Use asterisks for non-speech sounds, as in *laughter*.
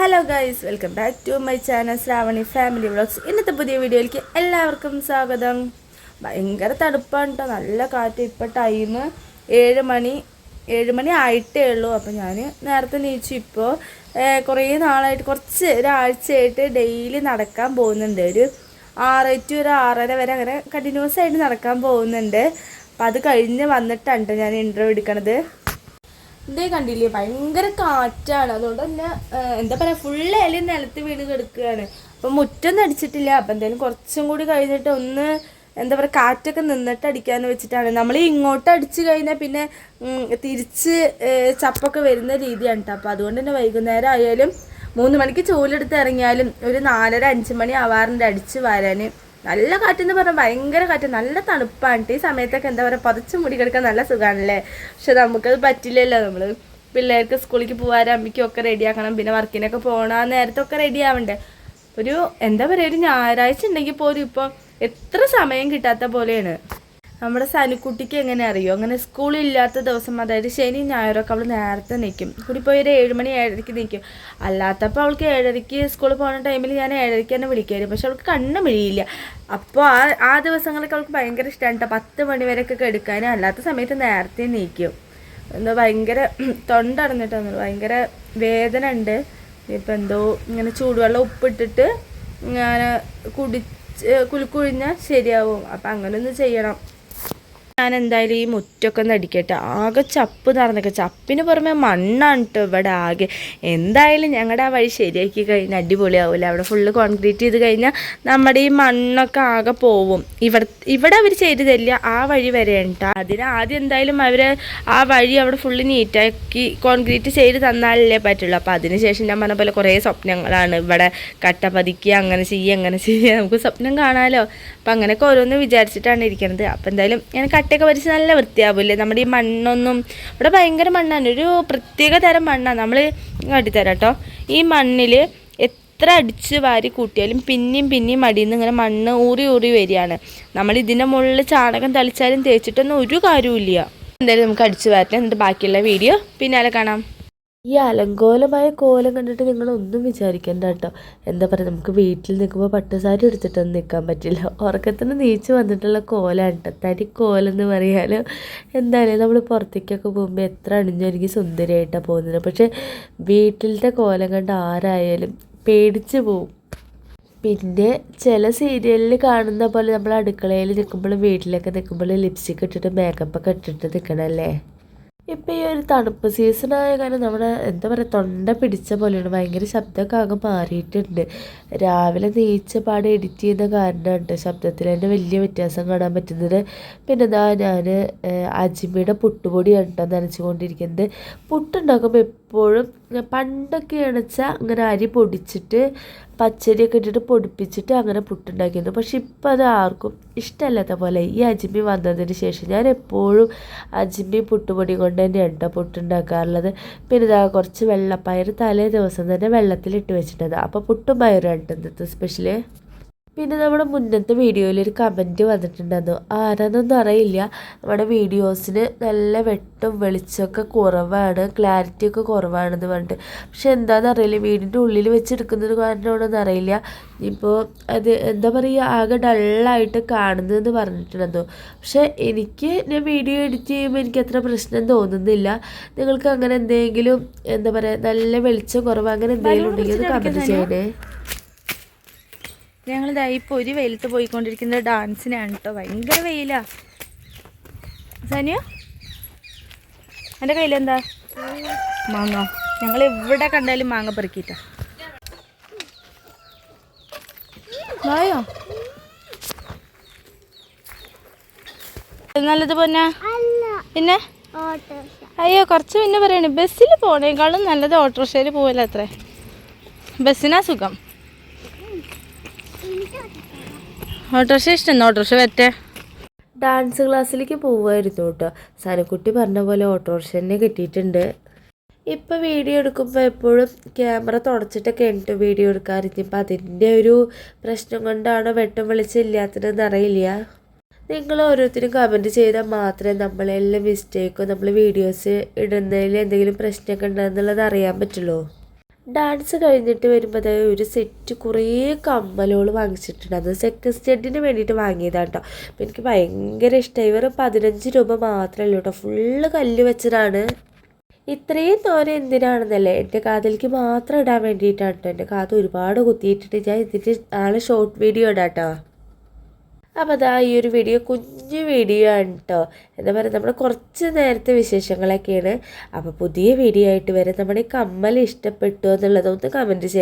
Hello guys welcome back to my channel Shravani family vlogs ഇന്നത്തെ പുതിയ വീഡിയോയിലേക്ക് എല്ലാവർക്കും സ്വാഗതം. ഭയങ്കര തണുപ്പാണ് കേട്ടോ നല്ല കാറ്റ്. ഇപ്പം ടൈം ഏഴ് മണി ഏഴ് മണി ആയിട്ടേ ഉള്ളൂ. അപ്പോൾ ഞാൻ നേരത്തെ നീച്ചു. ഇപ്പോൾ കുറേ നാളായിട്ട് കുറച്ച് ഒരാഴ്ചയായിട്ട് ഡെയിലി നടക്കാൻ പോകുന്നുണ്ട്. ഒരു ആറ് ടു ഒരു ആറര വരെ അങ്ങനെ കണ്ടിന്യൂസ് ആയിട്ട് നടക്കാൻ പോകുന്നുണ്ട്. അപ്പം അത് കഴിഞ്ഞ് വന്നിട്ടാണ് കേട്ടോ ഞാൻ ഇന്റർവ്യൂ എടുക്കണത്. ഇതേ കണ്ടില്ലേ? ഭയങ്കര കാറ്റാണ്. അതുകൊണ്ട് തന്നെ എന്താ പറയാ ഫുള്ള് ഇല നിലത്ത് വീണ് കിടക്കുകയാണ്. അപ്പം മുറ്റൊന്നും അടിച്ചിട്ടില്ല. അപ്പം എന്തായാലും കുറച്ചും കൂടി കഴിഞ്ഞിട്ട് ഒന്ന് എന്താ പറയുക കാറ്റൊക്കെ നിന്നിട്ട് അടിക്കാന്ന് വെച്ചിട്ടാണ്. നമ്മൾ ഇങ്ങോട്ട് അടിച്ചു കഴിഞ്ഞാൽ പിന്നെ തിരിച്ച് ചപ്പൊക്കെ വരുന്ന രീതിയാണ് കേട്ടോ അപ്പം അതുകൊണ്ട് തന്നെ വൈകുന്നേരം ആയാലും മൂന്ന് മണിക്ക് ചൂലെടുത്ത് ഇറങ്ങിയാലും ഒരു നാലര അഞ്ച് മണി ആവാറുണ്ട് അടിച്ച് വരാൻ. നല്ല കാറ്റെന്ന് പറഞ്ഞാൽ ഭയങ്കര കാറ്റ്. നല്ല തണുപ്പാണ്. ഈ സമയത്തൊക്കെ എന്താ പറയുക പതച്ച് മുടി കിടക്കാൻ നല്ല സുഖമാണല്ലേ പക്ഷെ നമുക്കത് പറ്റില്ലല്ലോ. നമ്മൾ പിള്ളേർക്ക് സ്കൂളിലേക്ക് പോകാൻ അമ്മയ്ക്കും ഒക്കെ റെഡിയാക്കണം പിന്നെ വർക്കിനൊക്കെ പോകണം ആ നേരത്തൊക്കെ റെഡി ആവണ്ടേ? ഒരു എന്താ പറയുക ഒരു ഞായറാഴ്ച ഉണ്ടെങ്കിൽ പോലും ഇപ്പോൾ എത്ര സമയം കിട്ടാത്ത പോലെയാണ്. നമ്മുടെ സനിക്കുട്ടിക്ക് എങ്ങനെ അറിയോ? അങ്ങനെ സ്കൂളില്ലാത്ത ദിവസം അതായത് ശനി ഞായറൊക്കെ അവൾ നേരത്തെ നിൽക്കും കൂടി പോയി ഒരു ഏഴുമണി ഏഴരയ്ക്ക് നിൽക്കും അല്ലാത്തപ്പോൾ അവൾക്ക് ഏഴരയ്ക്ക് സ്കൂളിൽ പോകുന്ന ടൈമിൽ ഞാൻ ഏഴരയ്ക്ക് തന്നെ വിളിക്കുമായിരുന്നു പക്ഷെ അവൾക്ക് കണ്ണു മിഴിയില്ല. അപ്പോൾ ആ ആ ദിവസങ്ങളൊക്കെ അവൾക്ക് ഭയങ്കര ഇഷ്ടമാണ് കേട്ടോ പത്ത് മണി വരെയൊക്കെ എടുക്കാനും. അല്ലാത്ത സമയത്ത് നേരത്തെ നീക്കും എന്തോ ഭയങ്കര *clears throat* തൊണ്ടടഞ്ഞിട്ടാണ് ഭയങ്കര വേദന ഉണ്ട്. ഇപ്പം എന്തോ ഇങ്ങനെ ചൂടുവെള്ളം ഉപ്പിട്ടിട്ട് ഞാൻ കുടിച്ച് കുലുക്കുഴിഞ്ഞാൽ ശരിയാവും. അപ്പം അങ്ങനെ ഒന്ന് ചെയ്യണം. ഞാൻ എന്തായാലും ഈ മുറ്റൊക്കെ ഒന്ന് അടിക്കട്ടെ. ആകെ ചപ്പ് നടന്നൊക്കെ. ചപ്പിന് പുറമെ മണ്ണാണ് കേട്ടോ ഇവിടെ ആകെ. എന്തായാലും ഞങ്ങളുടെ ആ വഴി ശരിയാക്കി കഴിഞ്ഞാൽ അടിപൊളിയാവില്ല അവിടെ ഫുള്ള് കോൺക്രീറ്റ് ചെയ്ത് കഴിഞ്ഞാൽ നമ്മുടെ ഈ മണ്ണൊക്കെ ആകെ പോവും. ഇവിടെ ഇവിടെ അവർ ചെയ്ത് തരില്ല. ആ വഴി വരെ കേട്ടോ അതിന് ആദ്യം എന്തായാലും അവർ ആ വഴി അവിടെ ഫുള്ള് നീറ്റാക്കി കോൺക്രീറ്റ് ചെയ്ത് തന്നാലല്ലേ പറ്റുള്ളൂ. അപ്പോൾ അതിനുശേഷം ഞാൻ പറഞ്ഞ പോലെ കുറേ സ്വപ്നങ്ങളാണ്. ഇവിടെ കട്ട പതിക്കുക അങ്ങനെ ചെയ്യുക അങ്ങനെ ചെയ്യുക നമുക്ക് സ്വപ്നം കാണാമല്ലോ അപ്പം അങ്ങനെയൊക്കെ ഓരോന്ന് വിചാരിച്ചിട്ടാണ് ഇരിക്കുന്നത് അപ്പം എന്തായാലും ഞാൻ കട്ടയൊക്കെ വരച്ച് നല്ല വൃത്തിയാവില്ലേ? നമ്മുടെ ഈ മണ്ണൊന്നും ഇവിടെ ഭയങ്കര മണ്ണാണ്. ഒരു പ്രത്യേക തരം മണ്ണാണ്. നമ്മൾ കാട്ടിത്തരാം കേട്ടോ ഈ മണ്ണിൽ എത്ര അടിച്ച് വാരി കൂട്ടിയാലും പിന്നെയും പിന്നെയും മടിയിൽ നിന്ന് ഇങ്ങനെ മണ്ണ് ഊറി ഊറി വരികയാണ്. നമ്മൾ ഇതിന്റെ മുകളിൽ ചാണകം തളിച്ചാലും തേച്ചിട്ടൊന്നും ഒരു കാര്യമില്ല എന്തായാലും നമുക്ക് അടിച്ച് വാരട്ടെ. എന്നിട്ട് ബാക്കിയുള്ള വീഡിയോ പിന്നാലെ കാണാം. ഈ അലങ്കോലമായ കോലം കണ്ടിട്ട് നിങ്ങൾ ഒന്നും വിചാരിക്കേണ്ട കേട്ടോ എന്താ പറയുക നമുക്ക് വീട്ടിൽ നിൽക്കുമ്പോൾ പട്ടുസാരി എടുത്തിട്ടൊന്നും നിൽക്കാൻ പറ്റില്ല. ഉറക്കത്തിന് നീച്ച് വന്നിട്ടുള്ള കോലാണ് കേട്ടോ തനി കോലം എന്ന് പറയാലോ എന്തായാലും നമ്മൾ പുറത്തേക്കൊക്കെ പോകുമ്പോൾ എത്ര അണിഞ്ഞൊരുങ്ങി സുന്ദരിയായിട്ടാണ് പോകുന്നത്. പക്ഷേ വീട്ടിലത്തെ കോലം കണ്ട് ആരായാലും പേടിച്ച് പോവും. പിന്നെ ചില സീരിയലിൽ കാണുന്ന പോലെ നമ്മൾ അടുക്കളയിൽ നിൽക്കുമ്പോഴും വീട്ടിലൊക്കെ നിൽക്കുമ്പോഴും ലിപ്സ്റ്റിക് ഇട്ടിട്ട് മേക്കപ്പൊക്കെ ഇട്ടിട്ട് നിൽക്കണമല്ലേ ഇപ്പം ഈ ഒരു തണുപ്പ് സീസണായ കാരണം നമ്മുടെ എന്താ പറയുക തൊണ്ട പിടിച്ച പോലെയാണ്. ഭയങ്കര ശബ്ദമൊക്കെ ആകെ മാറിയിട്ടുണ്ട്. രാവിലെ നീച്ച പാട് എഡിറ്റ് ചെയ്യുന്ന കാരണമാണ് ശബ്ദത്തിൽ തന്നെ വലിയ വ്യത്യാസം കാണാൻ പറ്റുന്നത്. പിന്നെ എന്താ ഞാൻ അജിമിയുടെ പുട്ടുപൊടിയാണ് കേട്ടോ നനച്ചുകൊണ്ടിരിക്കുന്നത്. പുട്ടുണ്ടാക്കുമ്പോൾ എപ്പോഴും പണ്ടൊക്കെ അടച്ചാൽ അങ്ങനെ അരി പൊടിച്ചിട്ട് പച്ചരിയൊക്കെ ഇട്ടിട്ട് പൊടിപ്പിച്ചിട്ട് അങ്ങനെ പുട്ടുണ്ടാക്കിയിരുന്നു. പക്ഷെ ഇപ്പം അത് ആർക്കും ഇഷ്ടമല്ലാത്ത പോലെ ഈ അജിമി വന്നതിന് ശേഷം ഞാൻ എപ്പോഴും അജിമി പുട്ടുപൊടി കൊണ്ട് തന്നെയാണ് പുട്ടുണ്ടാക്കാറുള്ളത്. പിന്നെ ഇതാ കുറച്ച് വെള്ളപ്പയർ തലേ ദിവസം തന്നെ വെള്ളത്തിലിട്ട് വെച്ചിട്ടുണ്ട് അപ്പോൾ പുട്ടും പയറും ഇന്നത്തെ സ്പെഷ്യൽ പിന്നെ നമ്മുടെ മുന്നത്തെ വീഡിയോയിൽ ഒരു കമന്റ് വന്നിട്ടുണ്ടായിരുന്നു. ആരാന്നൊന്നും അറിയില്ല. നമ്മുടെ വീഡിയോസിന് നല്ല വെട്ടും വെളിച്ചമൊക്കെ കുറവാണ്. ക്ലാരിറ്റി ഒക്കെ കുറവാണെന്ന് പറഞ്ഞിട്ട്. പക്ഷെ എന്താണെന്ന് അറിയില്ല വീടിന്റെ ഉള്ളിൽ വെച്ചെടുക്കുന്നത് കാരണമാണെന്ന് അറിയില്ല. ഇപ്പോൾ അത് എന്താ പറയുക ആകെ ഡള്ളായിട്ട് കാണുന്നതെന്ന് പറഞ്ഞിട്ടുണ്ടായിരുന്നു. പക്ഷേ എനിക്ക് ഞാൻ വീഡിയോ എഡിറ്റ് ചെയ്യുമ്പോൾ എനിക്ക് അത്ര പ്രശ്നം തോന്നുന്നില്ല. നിങ്ങൾക്ക് അങ്ങനെ എന്തെങ്കിലും എന്താ പറയുക നല്ല വെളിച്ചം കുറവ് അങ്ങനെ എന്തെങ്കിലും ഉണ്ടെങ്കിൽ കമന്റ് ചെയ്യണേ. ഞങ്ങളിതാ ഇപ്പോൾ പൊരി വെയിലത്ത് പോയിക്കൊണ്ടിരിക്കുന്ന ഡാൻസിനാണ് കേട്ടോ ഭയങ്കര വെയിലാ. സനിയ എന്റെ കയ്യിലെന്താ? മാങ്ങ. ഞങ്ങൾ എവിടെ കണ്ടാലും മാങ്ങ പെറുക്കിയിട്ടാ. വായോ നല്ലത് പൊന്നാ? പിന്നെ? അയ്യോ കുറച്ച് പിന്നെ പറയണേ ബസ്സിൽ പോണേക്കാളും നല്ലത് ഓട്ടോറിക്ഷയിൽ പോവല്ലോ അത്രേ ബസ്സിനാ സുഖം. ഓട്ടോറിക്ഷ ഇഷ്ടം ഓട്ടോറിക്ഷ വരട്ടെ. ഡാൻസ് ക്ലാസ്സിലേക്ക് പോവുമായിരുന്നു കേട്ടോ. സനക്കുട്ടി പറഞ്ഞ പോലെ ഓട്ടോറിക്ഷ തന്നെ കിട്ടിയിട്ടുണ്ട്. ഇപ്പം വീഡിയോ എടുക്കുമ്പോൾ എപ്പോഴും ക്യാമറ തുടച്ചിട്ടൊക്കെ ഉണ്ട് വീഡിയോ എടുക്കാറുണ്ട് ഇപ്പം അതിന്റെ ഒരു പ്രശ്നം കൊണ്ടാണോ വെട്ടം വിളിച്ചില്ലാത്തതെന്ന് അറിയില്ല. നിങ്ങൾ ഓരോരുത്തരും കമന്റ് ചെയ്താൽ മാത്രമേ നമ്മളെല്ലാം മിസ്റ്റേക്കോ നമ്മൾ വീഡിയോസ് ഇടുന്നതിൽ എന്തെങ്കിലും പ്രശ്നമൊക്കെ ഉണ്ടെന്നുള്ളത് അറിയാൻ പറ്റുള്ളൂ. ഡാൻസ് കഴിഞ്ഞിട്ട് വരുമ്പോൾ ഒരു സെറ്റ് കുറേ കമ്മലുകൾ വാങ്ങിച്ചിട്ടുണ്ട്. അത് സെക്കൻഡ് സ്റ്റെഡിന് വേണ്ടിയിട്ട് വാങ്ങിയതാണ് കേട്ടോ അപ്പോൾ എനിക്ക് ഭയങ്കര ഇഷ്ടമായി വെറും പതിനഞ്ച് രൂപ മാത്രമേ ഉള്ളൂ കേട്ടോ ഫുള്ള് കല്ല് വെച്ചതാണ്. ഇത്രയും തോന എന്തിനാണെന്നല്ലേ? എന്റെ കാതിലേക്ക് മാത്രം ഇടാൻ വേണ്ടിയിട്ടാണ് കേട്ടോ എന്റെ കാത് ഒരുപാട് കുത്തിയിട്ടിട്ട് ഞാൻ ഇതിന്റെ നാളെ ഷോർട്ട് വീഡിയോ ഇടാം കേട്ടോ അപ്പോൾ അതാ ഈ ഒരു വീഡിയോ കുഞ്ഞു വീഡിയോ ആണ് കേട്ടോ എന്താ പറയുക നമ്മുടെ കുറച്ച് നേരത്തെ വിശേഷങ്ങളൊക്കെയാണ്. അപ്പോൾ പുതിയ വീഡിയോ ആയിട്ട് വരെ നമ്മുടെ കമ്മൽ ഇഷ്ടപ്പെട്ടു എന്നുള്ളതൊന്ന് കമന്റ് ചെയ്യാം.